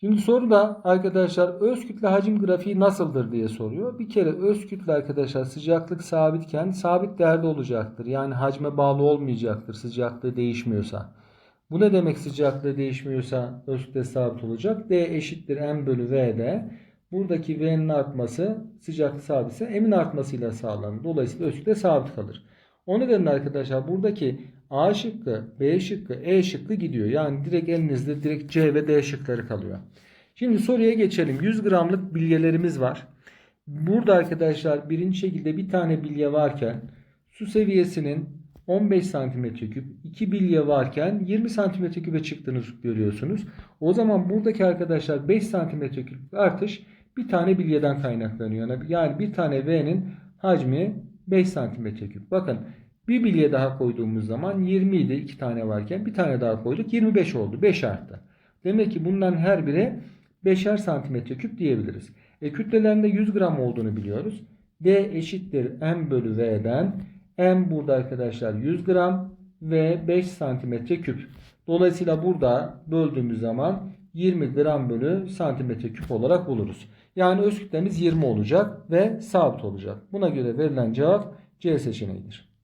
Şimdi soruda arkadaşlar öz kütle hacim grafiği nasıldır diye soruyor. Bir kere öz kütle arkadaşlar sıcaklık sabitken sabit değerde olacaktır. Yani hacme bağlı olmayacaktır sıcaklığı değişmiyorsa. Bu ne demek sıcaklığı değişmiyorsa öz kütle sabit olacak. D eşittir m bölü v'de. Buradaki v'nin artması sıcaklık sabitse m'in artmasıyla sağlanır. Dolayısıyla öz kütle sabit kalır. O nedenle arkadaşlar buradaki A şıkkı, B şıkkı, E şıkkı gidiyor. Yani direkt elinizde direkt C ve D şıkları kalıyor. Şimdi soruya geçelim. 100 gramlık bilyelerimiz var. Burada arkadaşlar birinci şekilde bir tane bilye varken su seviyesinin 15 santimetre küp, 2 bilye varken 20 santimetre küpe çıktığını görüyorsunuz. O zaman buradaki arkadaşlar 5 santimetre küp artış bir tane bilyeden kaynaklanıyor. Yani bir tane V'nin hacmi 5 santimetre küp. Bakın bir bilye daha koyduğumuz zaman 20 idi 2 tane varken bir tane daha koyduk 25 oldu 5 arttı. Demek ki bundan her biri 5'er santimetre küp diyebiliriz. E, kütlelerinde 100 gram olduğunu biliyoruz. D eşittir m bölü v'den. M burada arkadaşlar 100 gram ve 5 santimetre küp. Dolayısıyla burada böldüğümüz zaman 20 gram bölü santimetre küp olarak buluruz. Yani öz kütlemiz 20 olacak ve sabit olacak. Buna göre verilen cevap C seçeneğidir.